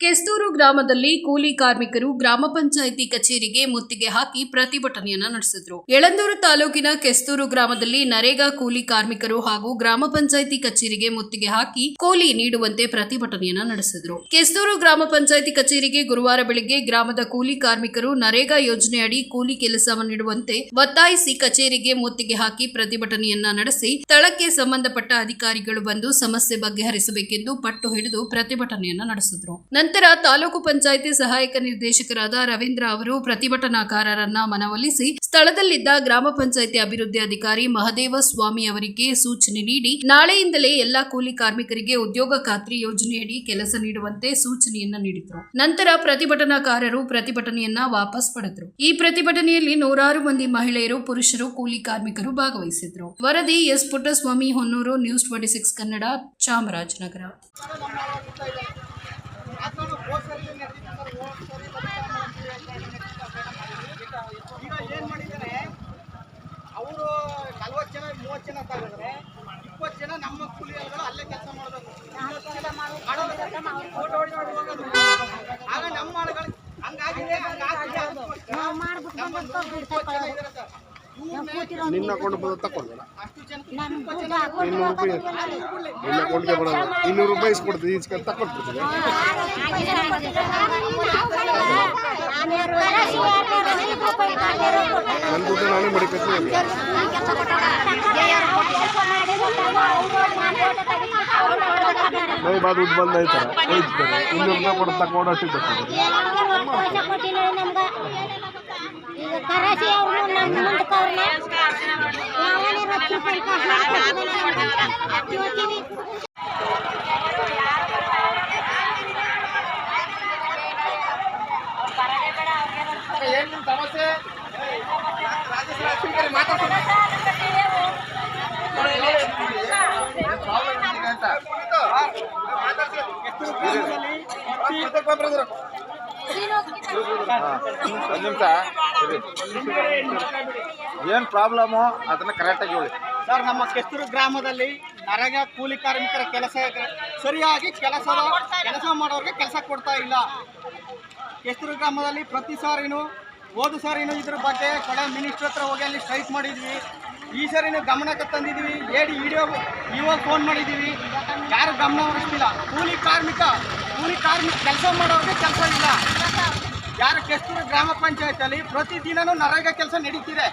ಕೆಸ್ತೂರು ಗ್ರಾಮದಲ್ಲಿ ಕೂಲಿ ಕಾರ್ಮಿಕರು ಗ್ರಾಮ ಪಂಚಾಯಿತಿ ಕಚೇರಿಗೆ ಮುತ್ತಿಗೆ ಹಾಕಿ ಪ್ರತಿಭಟನೆಯನ್ನ ನಡೆಸಿದ್ರು. ಯಳಂದೂರು ತಾಲೂಕಿನ ಕೆಸ್ತೂರು ಗ್ರಾಮದಲ್ಲಿ ನರೇಗಾ ಕೂಲಿ ಕಾರ್ಮಿಕರು ಹಾಗೂ ಗ್ರಾಮ ಪಂಚಾಯಿತಿ ಕಚೇರಿಗೆ ಮುತ್ತಿಗೆ ಹಾಕಿ ಕೂಲಿ ನೀಡುವಂತೆ ಪ್ರತಿಭಟನೆಯನ್ನ ನಡೆಸಿದ್ರು. ಕೆಸ್ತೂರು ಗ್ರಾಮ ಪಂಚಾಯಿತಿ ಕಚೇರಿಗೆ ಗುರುವಾರ ಬೆಳಗ್ಗೆ ಗ್ರಾಮದ ಕೂಲಿ ಕಾರ್ಮಿಕರು ನರೇಗಾ ಯೋಜನೆಯಡಿ ಕೂಲಿ ಕೆಲಸವನ್ನು ನೀಡುವಂತೆ ಒತ್ತಾಯಿಸಿ ಕಚೇರಿಗೆ ಮುತ್ತಿಗೆ ಹಾಕಿ ಪ್ರತಿಭಟನೆಯನ್ನ ನಡೆಸಿ ಸ್ಥಳಕ್ಕೆ ಸಂಬಂಧಪಟ್ಟ ಅಧಿಕಾರಿಗಳು ಬಂದು ಸಮಸ್ಯೆ ಬಗೆಹರಿಸಬೇಕೆಂದು ಪಟ್ಟು ಹಿಡಿದು ಪ್ರತಿಭಟನೆಯನ್ನ ನಡೆಸಿದ್ರು. ನಂತರ ತಾಲೂಕು ಪಂಚಾಯಿತಿ ಸಹಾಯಕ ನಿರ್ದೇಶಕರಾದ ರವೀಂದ್ರ ಅವರು ಪ್ರತಿಭಟನಾಕಾರರನ್ನ ಮನವೊಲಿಸಿ ಸ್ಥಳದಲ್ಲಿದ್ದ ಗ್ರಾಮ ಪಂಚಾಯಿತಿ ಅಭಿವೃದ್ಧಿ ಅಧಿಕಾರಿ ಮಹದೇವ ಸ್ವಾಮಿ ಅವರಿಗೆ ಸೂಚನೆ ನೀಡಿ, ನಾಳೆಯಿಂದಲೇ ಎಲ್ಲಾ ಕೂಲಿ ಕಾರ್ಮಿಕರಿಗೆ ಉದ್ಯೋಗ ಖಾತ್ರಿ ಯೋಜನೆಯಡಿ ಕೆಲಸ ನೀಡುವಂತೆ ಸೂಚನೆಯನ್ನ ನೀಡಿದರು. ನಂತರ ಪ್ರತಿಭಟನಾಕಾರರು ಪ್ರತಿಭಟನೆಯನ್ನ ವಾಪಸ್ ಪಡೆದರು. ಈ ಪ್ರತಿಭಟನೆಯಲ್ಲಿ ನೂರಾರು ಮಂದಿ ಮಹಿಳೆಯರು, ಪುರುಷರು, ಕೂಲಿ ಕಾರ್ಮಿಕರು ಭಾಗವಹಿಸಿದ್ರು. ವರದಿ S Puttaswamy Honnur, news twenty six Kannada, Chamarajanagar. ಈಗ ಏನು ಮಾಡಿದ್ದಾರೆ? ಅವರು ನಲ್ವತ್ತು ಜನ ಮೂವತ್ತು ಜನ ತಗೊಂಡ್ರೆ ಇಪ್ಪತ್ತು ಜನ ನಮ್ಮ ಕೂಲಿಗಳು ಅಲ್ಲೇ ಕೆಲಸ ಮಾಡಬೇಕು ಆಗ ನಮ್ಮ ಆಳುಗಳು ಹಂಗಾಗಿದೆ ನಿನ್ನ ಅಕೌಂಟ್ ಬಂದ ಜನ ಇನ್ನೂರು ರೂಪಾಯಿ ನಿನ್ನ ಅಕೌಂಟ್ಗೆ ಬರೋದು ಇನ್ನೂರು ರೂಪಾಯಿ ಇಸ್ಕೊಡ್ತೀನಿ ಇಸ್ಕೊಂಡು ತಕೊಂಡ್ಬಿಡ್ತೀವಿ ನನ್ನ ದುಡ್ಡು ನಾನೇ ಮಡಿಕತ್ತೀನಿ ಬೈ ಬಾ ದುಡ್ಡು ಇನ್ನೂರು ರೂಪಾಯಿ ಕೊಟ್ಟು ತಕೊಂಡು ಅಷ್ಟು ಬರ್ತದೆ ಈಗ ಕರಾಸಿ ಅವ್ರು ನಮ್ಮ ಮುಂದಕ್ಕೆ ಅವ್ರನ್ನ ಮಾತಾಡ್ತೀನಿ ರೊಕ್ಕ ಹಾಕ್ತೀವಿ ಒಂದು ನಿಮಿಷ. ಏನು ಪ್ರಾಬ್ಲಮ್ಮು ಅದನ್ನು ಕರೆಕ್ಟಾಗಿ ಹೇಳಿ. ಸರ್, ನಮ್ಮ ಕೆಸ್ತೂರು ಗ್ರಾಮದಲ್ಲಿ ನರಗ ಕೂಲಿ ಕಾರ್ಮಿಕರ ಕೆಲಸ ಸರಿಯಾಗಿ ಕೆಲಸ ಕೆಲಸ ಮಾಡೋರಿಗೆ ಕೆಲಸ ಕೊಡ್ತಾ ಇಲ್ಲ. ಕೆಸ್ತೂರು ಗ್ರಾಮದಲ್ಲಿ ಪ್ರತಿ ಸಾರಿನೂ ಹೋದ ಸಾರಿನೂ ಇದ್ರ ಬಗ್ಗೆ ಕಡೆ ಮಿನಿಸ್ಟ್ರ್ ಹತ್ರ ಹೋಗಿ ಅಲ್ಲಿ ಸ್ಟ್ರೈಕ್ ಮಾಡಿದ್ವಿ. ಈ ಸಾರಿನೂ ಗಮನಕ್ಕೆ ತಂದಿದ್ದೀವಿ. ಏಡಿ ಇಡಿಯೋ ಇವಾಗ ಫೋನ್ ಮಾಡಿದ್ದೀವಿ. ಯಾರು ಗಮನ ಹರಿಸ್ತಿಲ್ಲ. ಕೂಲಿ ಕಾರ್ಮಿಕ ಕೂಲಿ ಕಾರ್ಮಿಕ ಕೆಲಸ ಮಾಡೋರಿಗೆ ಕೆಲಸ ಇಲ್ಲ. ಯಾರು ಕೆಸ್ತೂರು ಗ್ರಾಮ ಪಂಚಾಯತಲ್ಲಿ ಪ್ರತಿದಿನನೂ ನರೇಗ ಕೆಲಸ ನಡೀತಿದೆ.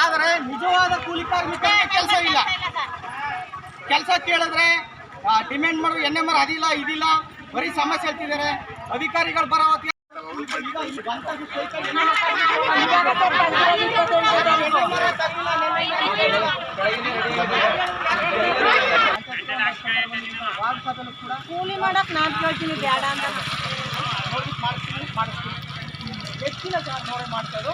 ಆದರೆ ನಿಜವಾದ ಕೂಲಿ ಕಾರ್ಮಿಕರಿಗೆ ಕೆಲಸ ಇಲ್ಲ. ಕೆಲಸ ಕೇಳಿದ್ರೆ ಡಿಮ್ಯಾಂಡ್ ಮಾಡೋದು ಎನ್ ಎಂ ಆರ್ ಅದಿಲ್ಲ, ಇದಿಲ್ಲ. ಬರೀ ಸಮಸ್ಯೆ ಹೇಳ್ತಿದ್ದಾರೆ. ಅಧಿಕಾರಿಗಳು ಬರೋ ಹೊತ್ತಿಗೆ ಈಗ ಇಲ್ಲಿ ಬಂತಾಗಿ ಸೈಕಲ್ ವಾರ್ಡ್ ಸಭೆಲೂ ಕೂಡ ಕೂಲಿ ಮಾಡಕ್ ನಾನ್ ಕೇಳ್ತೀನಿ ಬೇಡ ಅಂತ ನೋಟಿಸ್ ಮಾಡಿಸ್ತೀನಿ ಮಾಡಿಸ್ತೀನಿ ಎಷ್ಟಿಲ್ಲ ಸರ್ ನೋಡಿ ಮಾಡ್ತಾರೆ